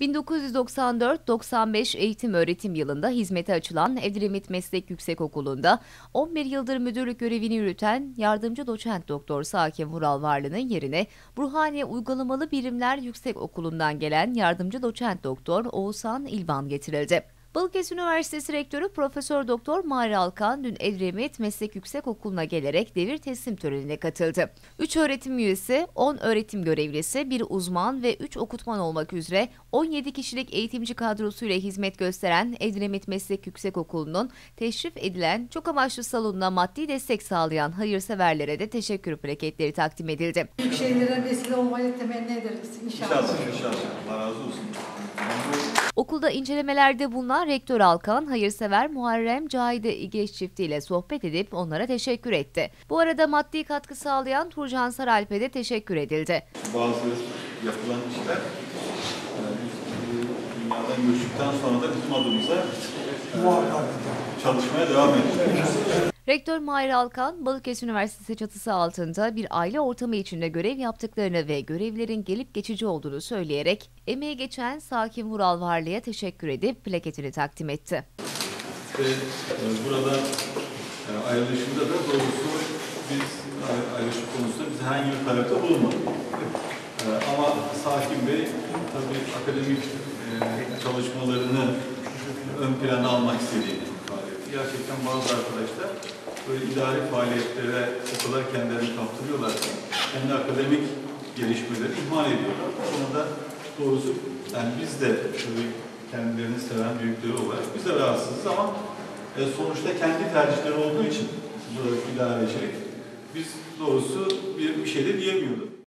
1994-95 eğitim öğretim yılında hizmete açılan Edremit Meslek Yüksekokulu'nda 11 yıldır müdürlük görevini yürüten yardımcı doçent doktor Sakin Vural Varlı'nın yerine Burhaniye Uygulamalı Birimler Yüksekokulu'ndan gelen yardımcı doçent doktor Oğuzhan İlvan getirildi. Balıkesir Üniversitesi Rektörü Profesör Doktor Mahir Alkan dün Edremit Meslek Yüksekokulu'na gelerek devir teslim törenine katıldı. 3 öğretim üyesi, 10 öğretim görevlisi, 1 uzman ve 3 okutman olmak üzere 17 kişilik eğitimci kadrosuyla hizmet gösteren Edremit Meslek Yüksekokulu'nun teşrif edilen çok amaçlı salonuna maddi destek sağlayan hayırseverlere de teşekkür plaketleri takdim edildi. Büyük şeylere vesile olmayı temenni ederiz inşallah. İnşallah, inşallah. Allah razı olsun. Okulda incelemelerde bulunan Rektör Alkan, hayırsever Muharrem Cahide İgeç çiftiyle sohbet edip onlara teşekkür etti. Bu arada maddi katkı sağlayan Turcan Saralp'e de teşekkür edildi. Bazı yapılan işler e, dünyadan göçtükten sonra da bizim adımıza çalışmaya devam edeceğiz. Rektör Mahir Alkan, Balıkesir Üniversitesi çatısı altında bir aile ortamı içinde görev yaptıklarını ve görevlerin gelip geçici olduğunu söyleyerek emeği geçen Sakin Vural Varlı'ya teşekkür edip plaketini takdim etti. Ve e, burada e, ayrılışında da doğrusu biz e, ayrılış konusunda biz herhangi bir talepte bulunmadık. Ama Sakin Bey tabii akademik çalışmalarını ön plana almak istediğini. Gerçekten bazı arkadaşlar böyle idari faaliyetlere o kadar kendilerini kaptırıyorlar ki kendi akademik gelişmeleri ihmal ediyorlar. Bu konuda doğrusu yani biz de tabii kendilerini seven büyükleri olarak biz de rahatsızız ama e, sonuçta kendi tercihleri olduğu için buradaki idarecilik biz doğrusu bir, bir şey de diyemiyorduk.